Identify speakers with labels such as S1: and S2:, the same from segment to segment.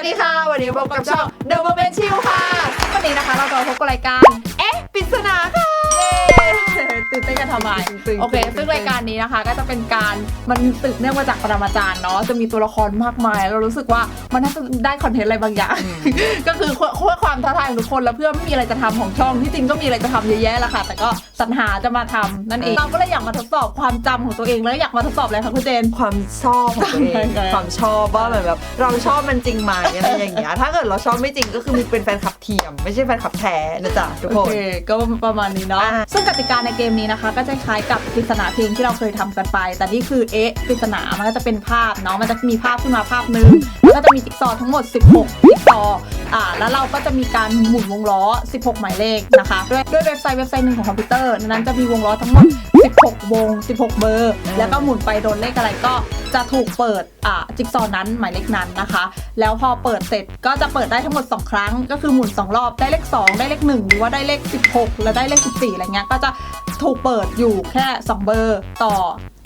S1: วัสดีค่ะวันนี้พบกับช่อง The Moment Chill ค่ะ วันนี้นะคะเราจะมาพบกับรายการ เอ๊ะปริศนาค่ะ ตื่นเต้นกันทำไม
S2: ตื่นๆ
S1: โอเค
S2: ตื่นๆ
S1: ซึ่งรายการนี้นะคะ ก็จะเป็นการมันสืบเนื่องมาจากปรมาจารย์เนาะจะมีตัวละครมากมาย เรารู้สึกว่ามันน่าจะได้คอนเทนต์อะไรบางอย่าง ก็คือเพื่อความท้าทายของทุกคนแล้วเพื่อไม่มีอะไรจะทำของช่องที่จริงก็มีอะไรจะทำเยอะแยะแหละค่ะ แต่ก็สรรหาจะมาทำนั่นเองเราก็เลยอยากมาทดสอบความจำของตัวเองแล้วอยากมาทดสอบอะไรคะคุณเจน
S2: ความชอบของตัวเอง
S1: ใช่ๆ
S2: ความชอบว่าเหมือนแบบเราชอบมันจริงไหมอะไรอย่างเงี้ยถ้าเกิดเราชอบไม่จริงก็คือมีเป็นแฟนคลับเทียม ไม่ใช่แฟนคลับแท้นะจ๊ะทุกค
S1: โอนเคก็ประมาณนี้เนาะ
S2: อ่า
S1: ซึ่งกติกาในเกมนี้นะคะ ก็จะคล้ายกับปริศนาเพลงที่เราเคยทำกันไป แต่นี่คือเอ๊ะปริศนามันก็จะเป็นภาพเนาะมันจะมีภาพขึ้นมาภาพนึงแล้วก็จะมีจิ๊กซอว์ทั้งหมด 16 จิ๊กซอว์อ่าแล้วเราก็จะมีการหมุนวงล้อ 16 หมายเลขนะคะ ด้วยด้วยเว็บไซต์เว็บไซต์หนึ่งของคอมพิวเตอร์ในนั้นจะมีวงล้อทั้งหมด 16 วง 16 เบอร์ แล้วก็หมุนไปโดนเลขอะไรก็จะถูกเปิดอ่าจิ๊กซอว์นั้นหมายเลขนั้นนะคะ แล้วพอเปิดเสร็จก็จะเปิดได้ทั้งหมด 2 ครั้ง ก็คือหมุน 2 รอบได้เลข 2 ได้เลข 1 หรือว่าได้เลข 16 แล้วได้เลข 14 อะไรเงี้ยก็จะถูกเปิดอยู่แค่ 2 เบอร์ต่อ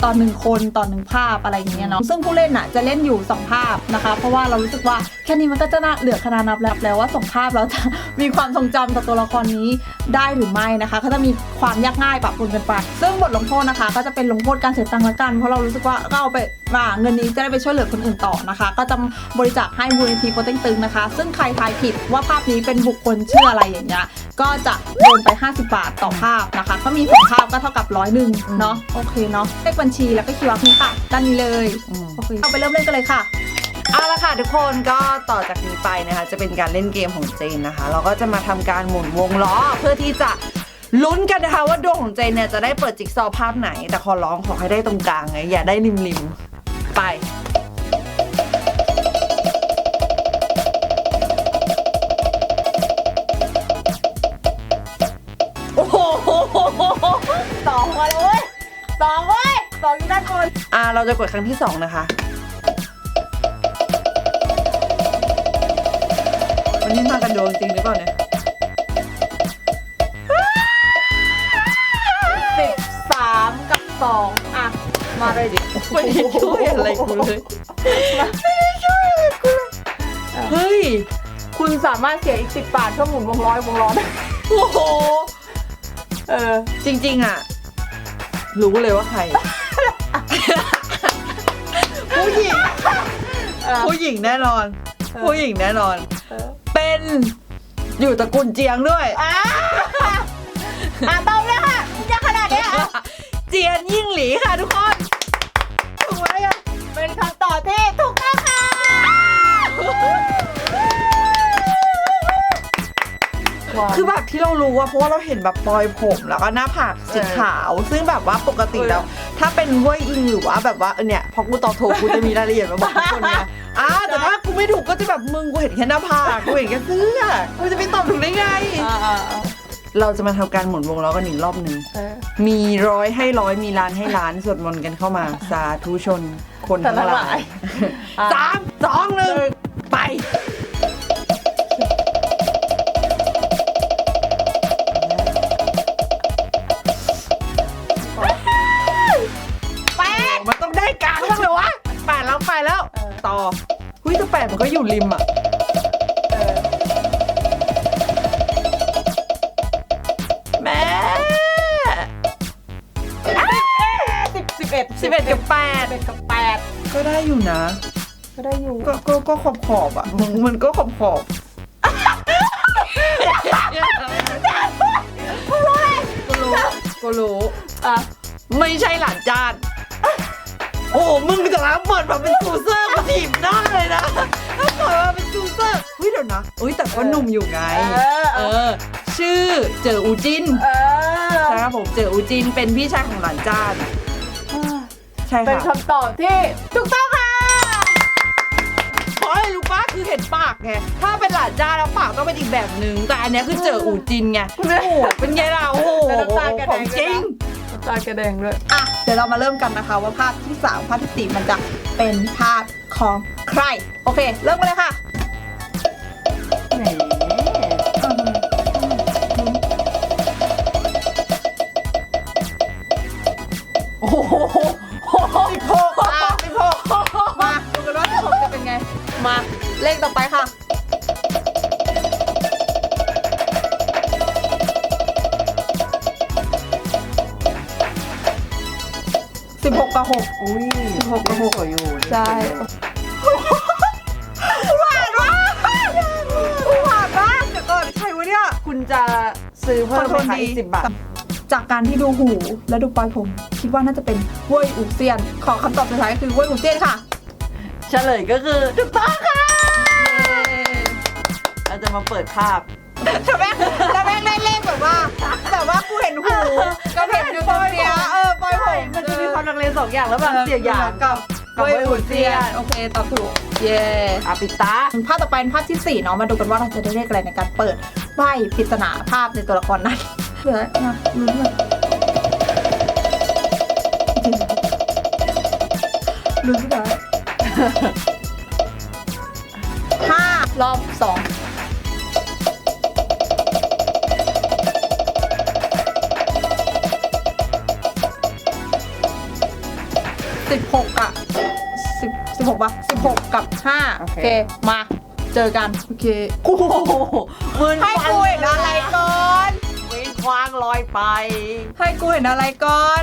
S1: ต่อหนึ่งคนต่อหนึ่งภาพอะไรอย่างเงี้ยเนาะซึ่งผู้เล่นน่ะจะเล่นอยู่ 2 ภาพนะคะ เพราะว่าเรารู้สึกว่าแค่นี้มันก็จะน่าเหลือคณะนับแล้วแล้วว่าสองภาพเราจะมีความทรงจำต่อตัวละครนี้ได้หรือไม่นะคะก็จะมีความยากง่ายปะปนกันไปซึ่งบทลงโทษนะคะ ก็จะเป็นลงโทษการเสียตังค์ละกันเพราะเรารู้สึกว่าเราไปว่าเงินนี้จะได้ไปช่วยเหลือคนอื่นต่อนะคะ ก็จะบริจาคให้มูลนิธิโปรเต็งตึงนะคะ ซึ่งใครทายผิดว่าภาพนี้เป็นบุคคลชื่ออะไรอย่างเงี้ยก็จะโดนไป 50 บาทต่อภาพนะคะก็มีหกภาพก็เท่ากับร้อยหนึ่งเนาะโอเคเนาะเลขบัญชีแล้วก็คิวอาร์นี้ค่ะด้านนี้เลย
S2: อืม
S1: โอเคเอาไปเริ่มเล่นกันเลยค่ะ
S2: เอาละค่ะทุกคนก็ต่อจากนี้ไปนะคะ จะเป็นการเล่นเกมของเจนนะคะ เราก็จะมาทำการหมุนวงล้อเพื่อที่จะลุ้นกันนะคะว่าดวงของเจนเนี่ยจะได้เปิดจิ๊กซอว์ภาพไหน แต่ขอร้องขอให้ได้ตรงกลางไงอย่าได้ริมริมๆ ไป
S1: โอ้โหสองมาเลยเว้ยสองเว้ยสองอยู่ด้านบน
S2: อ่าเราจะกดครั้งที่สองนะคะวันนี้มากันดวงจริงหรือเปล่าเนี่ย
S1: สิบสามกับสองอะ มาเลยดิ
S2: ไม่ได้ช่วยอะไรกูเลยไม่ได้ช่วยอะไรกูเลยเฮ้ย
S1: คุณสามารถเสียอีกสิบบาทเพื่อหมุนวงร้อยวงล้อได้
S2: โอ้โห
S1: เออ
S2: จริง ๆ อะ รู้เลยว่าใคร ผู้หญิง
S1: เออ
S2: ผู้หญิงแน่นอน
S1: เออ
S2: ผู้หญิงแน่นอน
S1: เออ
S2: เป็นอยู่ตระกูลเจียงด้วย
S1: อะอะตอบเลยค่ะจะขนาดเนี้ยอะ
S2: เจียนยิ่งหลีค่ะทุกคน
S1: ที่
S2: เรารู้ว่าเพราะว่าเราเห็นแบบปลอยผมแล้วก็หน้าผากสีขาว ซึ่งแบบว่าปกติแล้ว ถ้าเป็นเว่ยอิงหรือว่าแบบว่าเออเนี่ยพอกูตอบถูกกูจะมีรายละเอียดมาบอกทุกคนไงอ่าแต่ถ้ากูไม่ถูกก็จะแบบมึงกูเห็นแค่หน้าผากกูเห็นแค่เสื้อกูจะไปตอบถูกได้ไง
S1: อ่าอ่าอ่า
S2: เราจะมาทำการหมุนวงล้อกันอีกรอบหนึ่ง
S1: เออ
S2: มีร้อยให้ร้อยมีล้านให้ล้านสวดมนต์กันเข้ามาสาธุชนคนทั้งห
S1: ทั้งห
S2: ลา
S1: ลายยอะ
S2: สามสองหนึ่งไป
S1: แป สิบเอ็ด
S2: สิบเอ็ดกับแปด
S1: สิบเอ็ดกับแปด
S2: ก็ได้อยู่นะ
S1: ก็ได้อยู่
S2: ก็ก็ก็ขอบขอบๆอะมึงมันก็ขอบขอบกูรู้กูรู้
S1: อะ
S2: ไม่ใช่หลานจานโอ้โหมึงจะรับเปิดมาเป็นซูเซอร์มาถีบหน้าเลยนะถ้าเปิดมาเป็นซูเซอร์เฮ้ยเดี๋ยวนะอุ้ยแต่ก็หนุ่มอยู่ไง
S1: เออ
S2: เออชื่อเจออูจิน
S1: เออ
S2: ใช่ครับผมเจออูจินเป็นพี่ชายของหลานจานใช่
S1: เป็น
S2: ค่ะ
S1: คำตอบที่ถูกต้องค่ะ
S2: เพราะอะไรรู้ปะคือเห็นปากไง ถ้าเป็นหลานจานแล้วปากต้องเป็นอีกแบบหนึ่งแต่อันเนี้ยคือเจออูจินไงโอ้โหเป็นไงล่ะโอ้โห
S1: แล้วน้ำตาแกแดง
S2: ของจริง
S1: น้ำตาแกแดงด้วยอะเดี๋ยวเรามาเริ่มกันนะคะว่าภาพที่สามภาพที่สี่มันจะเป็นภาพของใคร โอเค เริ่มกันเลยค่ะ
S2: แหม
S1: โอ้โห กับ
S2: อุ้ย
S1: หกกับหก
S2: สวยอยู่
S1: 6ใช่
S2: หวานมากหวานมากเดี๋ยวก่อนใครวะเนี่ย คุณจะซื้อเพิ่มไหมคะอีกสิบบาท
S1: จากการที่ดูหูและดูปลายผม คิดว่าน่าจะเป็นเว่ยอูเซียน ขอคำตอบสุดท้ายก็คือเว่ยอูเซียนค่ะ
S2: เฉลยก็คือถูกต้องค่ะ เราจะมาเปิดภาพ
S1: แล้วแม่งแล้วแม่งเล่นเล่นแบบว่าแบบว่ากูเห็นหูก็เห็นอยู่ตรงเนี้ยเออปลายผม
S2: มันจะมีความลังเลสองอย่างแล้วแบบเสียอย่าง
S1: กับ
S2: กับ
S1: เว่ย
S2: เว่ยอู
S1: อู
S2: เซี
S1: เซีย
S2: ย
S1: น
S2: น
S1: โอเคตอบถูกเย้
S2: อาปิตา
S1: ภาพต่อไปเป็นภาพที่สี่เนาะมาดูกันว่าเราจะได้เลขอะไรในการเปิดใบปริศนาภาพในตัวละครนั้นเหลือมาลุ้นเลยลุ้นที่ไหนห้ารอบสอง สิบหกอะสิบสิบหกปะสิบหกกับห้าโอเค มาเจอกันโอเค
S2: โอ้โหมืน
S1: ให้กูเห็นอะไรก่อน
S2: มืนควางลอยไป
S1: ให้กูเห็นอะไรก่อน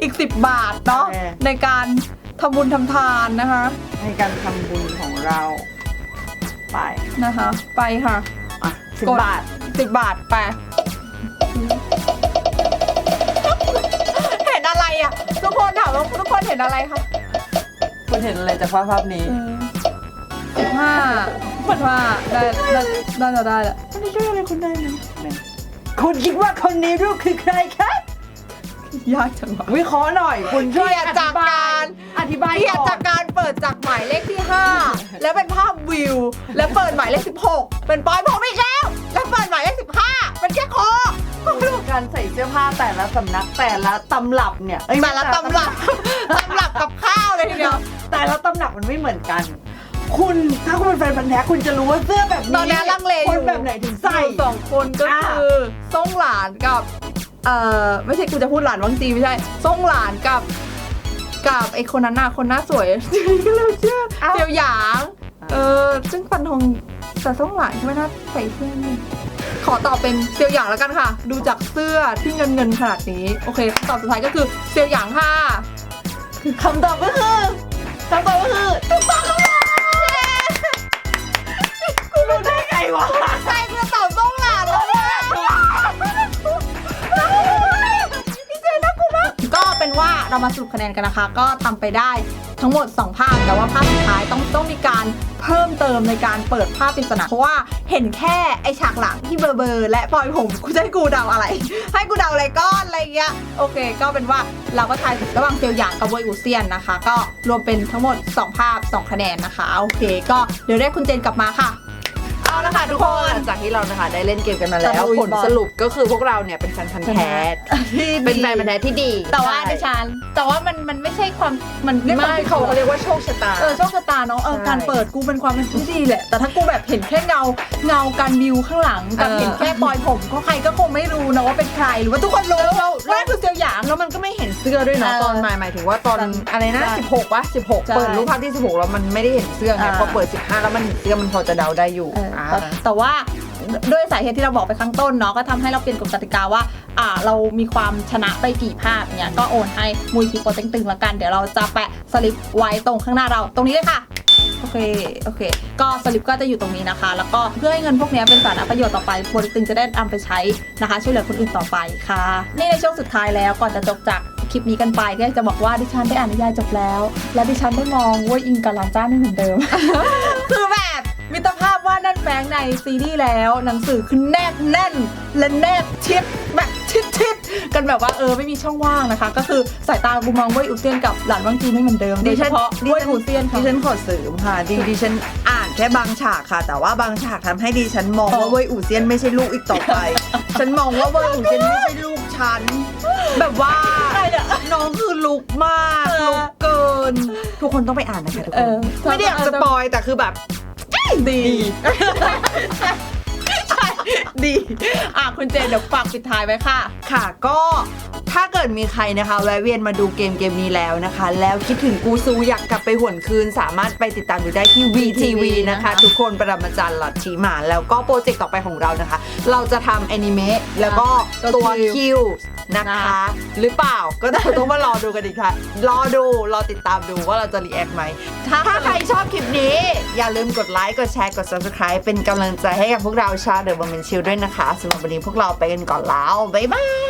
S1: อีก10บาทเนาะ
S2: โอเค
S1: ในการทำบุญทำทานนะคะ
S2: ในการทำบุญของเรา ไป
S1: นะคะ ไปค่ะ
S2: อะสิบ
S1: กด
S2: บาท
S1: 10บาทไป ทุกคนถามว่าทุกคนเห็นอะไรคะ
S2: คุณเห็นอะไรจากภาพภาพนี้
S1: สิบห้าสิบห้าได้ได้ได้จะได้แหละ
S2: มันจะช่วยอะไรคุณได้ไหมคุณคิดว่าคนในรูปคือใครคะ
S1: ยากจังวะ
S2: วิเคราะห์หน่อย คุณช่วย
S1: เกลียด
S2: อ
S1: จา
S2: ธิ
S1: ก
S2: บากา
S1: ยร
S2: อธิบาย
S1: เกียรติ
S2: ก่อ
S1: จานกการเปิดจากหมายเลขที่ 5 แล้วเป็นภาพวิว แล้วเปิดหมายเลข 16 เป็นปอยผมอีกแล้ว แล้วเปิดหมายเลข 15 เป็นแค่คอ
S2: การใส่เสื้อผ้าแต่ละสำนักแต่ละตำรับเนี่ยเอ้ย
S1: แต่ละตำรับตำรับกับข้าวเลยทีเดียว
S2: แต่ละตำหนักมันไม่เหมือนกัน คุณถ้าคุณเป็นแฟนพันธ์แท้คุณจะรู้ว่าเสื้อแบบนี้
S1: ตอนนี้ลังเลอ
S2: คน
S1: ยู่
S2: แบบไหนถึงใส่
S1: อยู่สองคนก็คือส่งหลานกับเอ่อไม่ใช่กูจะพูดหลานวังจีไม่ใช่ส่งหลานกับกับไอคนนั้นน่ะคนหน้าสวย ก็เลยเชื่อเซียวหยางเออซึ่งฟันธง แต่ส่งหลานใช่ไหมน่าใส่เสื้อนี่ขอตอบเป็นเซียวหยางแล้วกันค่ะ ดูจากเสื้อที่เงินเงินๆขนาดนี้ โอเคคำตอบสุดท้ายก็คือเซียวหยางค่ะ
S2: คำตอบก็คือคำตอบก็คือถูกต้องแล้วคุณรู้ได้ไงวะ
S1: ใช่กู เรามาสรุปคะแนนกันนะคะ ก็ทำไปได้ทั้งหมด 2 ภาพ แต่ว่าภาพสุดท้ายต้องต้องมีการเพิ่มเติมในการเปิดภาพปริศนาเพราะว่าเห็นแค่ไอฉากหลังที่เบอร์เบอร์และปล่อยผมกูจะให้กูเดาอะไร ให้กูเดาอะไรก้อนอะไรเงี้ยโอเค ก็เป็นว่าเราก็ทายระหว่างเซียวหยางกับเวยอูเซียนนะคะ ก็รวมเป็นทั้งหมด 2 ภาพ 2 คะแนนนะคะ โอเค ก็เดี๋ยวเรียกคุณเจนกลับมาค่ะ เอาละค่ะทุกคน
S2: หลังจากที่เรานะคะได้เล่นเกมกันมาแล้ว
S1: ตะลุย
S2: ผล
S1: บอล
S2: สรุปก็คือพวกเราเนี่ยเป็นแฟนพันธ์แท้เป็นแฟนพันธ์แท้ที่ดี
S1: แต่ว่าดิ
S2: ใช่
S1: ฉันแต่ว่ามันมันไม่ใช่ความมันเรียก
S2: ไม่
S1: ว่า
S2: เขาเรียกว่าโชคชะตา
S1: เออโชคชะตาเนาะเออ
S2: ใช่
S1: การเปิดกูเป็นความเป็นที่ดีแหละแต่ถ้ากูแบบเห็นแค่เงาเงาการวิวข้างหลังกับ
S2: เออ
S1: เห็นแค่ปลอยผมก็ใครก็คงไม่รู้นะว่าเป็นใครหรือว่าทุกคนรู้ว่านั่นคือเซียวหยาง
S2: แล้วมันก็ไม่เห็นเสื้อด้วยเนาะ
S1: เออ
S2: ตอนหมายหมายถึงว่าตอน
S1: ตอน
S2: อะไรนะ
S1: ใช่
S2: 16วะ16
S1: ใช่
S2: เปิดรูปภาพที่ 16 แล้วมันไม่ได้เห็นเสื้อไง
S1: อ่า
S2: พอเปิด 15 แล้วมันเห็นเสื้อมันพอจะเดาได้อยู่
S1: เออ
S2: อ่า
S1: แต่ว่าด้วยสาเหตุที่เราบอกไปข้างต้นเนาะก็ทำให้เราเปลี่ยนกฎกติกาว่าอ่า เรามีความชนะไปกี่ภาพเนี่ยก็โอนให้มูลทีโปรเต็งตึงละกัน เดี๋ยวเราจะแปะสลิปไว้ตรงข้างหน้าเราตรงนี้เลยค่ะโอเค โอเค ก็สลิปก็จะอยู่ตรงนี้นะคะ แล้วก็เพื่อให้เงินพวกนี้เป็นสาระประโยชน์ต่อไปโปรตึงจะได้นำไปใช้นะคะ ช่วยเหลือคนอื่นต่อไปค่ะ นี่ในช่วงสุดท้ายแล้วก่อนจะจบจากคลิปนี้กันไปก็จะบอกว่าดิฉันได้อ่านนิยายจบแล้ว และดิฉันได้มองว่าอิงกับลานจ้าไม่เหมือนเดิม คือแบบ มิตรภาพว่าดแนั่นแฝงในซีรีส์แล้ว หนังสือคือแนบแน่น และแนบชิดแบบชิดชิดๆกันแบบว่าเออไม่มีช่องว่างนะคะ ก็คือสายตากูมองเว้ยอูเซียนกับหลานวังจีนไม่เหมือนเดิมโดยเฉพาะเว้ยอูเซียนค่ะ
S2: ดิฉันขอเสริมค่ะดิดิฉันอ่านแค่บางฉากค่ะ แต่ว่าบางฉากทำให้ดิฉันมองว่าเว่ยอู่เซียนไม่ใช่ลูกอีกต่อไป ฉันมองว่าเว่ยอู่เซียนไม่ใช่ลูกฉันแบบว่า
S1: ใครเนี่ย
S2: น้องคือลุกมาก
S1: เออ
S2: ลุกเกิน ทุกคนต้องไปอ่านนะคะทุก
S1: เอ
S2: คน
S1: อ
S2: ไม่ได้อยากสปอยแต่คือแบบ
S1: ดี ดีอะคุณเจนเดี๋ยวฝากปิดท้ายไว้ค่ะ
S2: ค่ะก็ถ้าเกิดมีใครนะคะ แวะเวียนมาดูเกมเกมนี้แล้วนะคะ แล้วคิดถึงกูซูอยากกลับไปหวนคืน สามารถไปติดตามดูได้ที่ VTV นะคะ ทุกคนประมาจารย์หลัดชีมาแล้วก็โปรเจกต์ต่อไปของเรานะคะ เราจะทำแอนิเมะแล้วก็
S1: ตัว
S2: ตัว
S1: คิว
S2: คิวนะคะ หรือเปล่าก็ต้องต้องมารอดูกันอีกค่ะ รอดูรอติดตามดูว่าเราจะรีแอคไหม
S1: ถ้า
S2: ถ้าใครชอบคลิปนี้ อย่าลืมกดไลค์กดแชร์กด subscribe เป็นกำลังใจให้กับพวกเราชาวเดอะบอมเบนชิลด้วยนะคะสำหรับวันนี้พวกเราไปกันก่อนแล้ว บ๊ายบาย